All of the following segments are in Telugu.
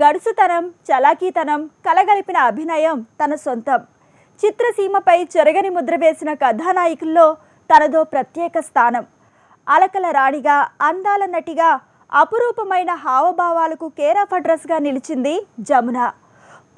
గడుసుతనం చలాకీతనం కలగలిపిన అభినయం తన సొంతం. చిత్రసీమపై చెరగని ముద్ర వేసిన కథానాయకుల్లో తనదో ప్రత్యేక స్థానం. అలకల రాణిగా అందాల నటిగా అపురూపమైన హావభావాలకు కేర్ ఆఫ్ అడ్రస్గా నిలిచింది జమున.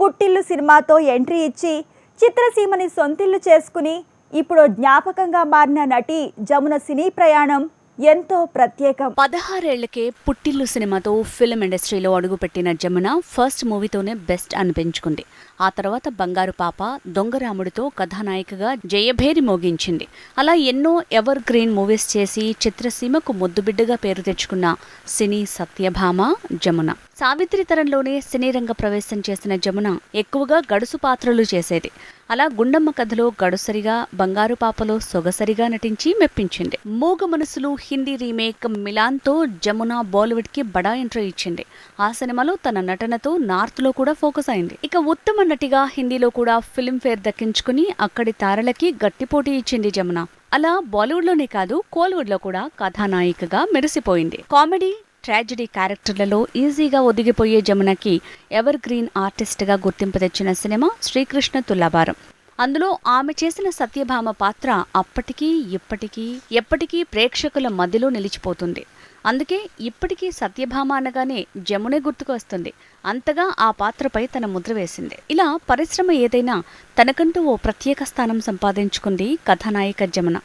పుట్టిల్లు సినిమాతో ఎంట్రీ ఇచ్చి చిత్రసీమని సొంతిల్లు చేసుకుని ఇప్పుడు జ్ఞాపకంగా మారిన నటి జమున సినీ ప్రయాణం ఎంతో ప్రత్యేకం. పదహారేళ్ళకే పుట్టిల్లు సినిమాతో ఫిల్మ్ ఇండస్ట్రీలో అడుగుపెట్టిన జమున ఫస్ట్ మూవీతోనే బెస్ట్ అనిపించుకుంది. ఆ తర్వాత బంగారు పాప దొంగరాముడితో కథానాయికగా జయభేరి మోగించింది. అలా ఎన్నో ఎవర్ గ్రీన్ మూవీస్ చేసి చిత్రసీమకు ముద్దుబిడ్డగా పేరు తెచ్చుకున్న సినీ సత్యభామ జమున. సావిత్రి తరంలోనే సినీ రంగ ప్రవేశం చేసిన జమున ఎక్కువగా గడుసు పాత్రలు చేసేది. అలా గుండమ్మ కథలో గడుసరిగా బంగారు పాపలో సొగసరిగా నటించి మెప్పించింది. మూగ మనసులు హిందీ రీమేక్ మిలాన్తో జమున బాలీవుడ్కి బడా ఎంట్రీ ఇచ్చింది. ఆ సినిమాలో తన నటనతో నార్త్లో కూడా ఫోకస్ అయింది. ఇక ఉత్తమ నటిగా హిందీలో కూడా ఫిల్మ్ ఫేర్ దక్కించుకుని అక్కడి తారలకి గట్టి పోటీ ఇచ్చింది జమున. అలా బాలీవుడ్లోనే కాదు కోలీవుడ్లో కూడా కథానాయికగా మెరిసిపోయింది. కామెడీ ట్రాజడీ క్యారెక్టర్లలో ఈజీగా ఒదిగిపోయే జమునకి ఎవర్ గ్రీన్ ఆర్టిస్ట్గా గుర్తింపు తెచ్చిన సినిమా శ్రీకృష్ణ తులాభారం. అందులో ఆమె చేసిన సత్యభామ పాత్ర అప్పటికీ ఇప్పటికీ ఎప్పటికీ ప్రేక్షకుల మధ్యలో నిలిచిపోతుంది. అందుకే ఇప్పటికీ సత్యభామ అనగానే జమునే గుర్తుకు వస్తుంది. అంతగా ఆ పాత్రపై తన ముద్ర వేసింది. ఇలా పరిశ్రమ ఏదైనా తనకంటూ ఓ ప్రత్యేక స్థానం సంపాదించుకుంది కథానాయిక జమున.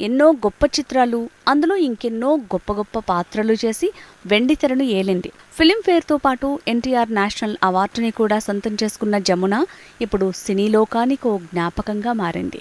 ఎన్నో గొప్ప చిత్రాలు అందులో ఇంకెన్నో గొప్ప గొప్ప పాత్రలు చేసి వెండితెరను ఏలింది. ఫిలింఫేర్తో పాటు ఎన్టీఆర్ నేషనల్ అవార్డుని కూడా సొంతం చేసుకున్న జమున ఇప్పుడు సినీ లోకానికి ఓ జ్ఞాపకంగా మారింది.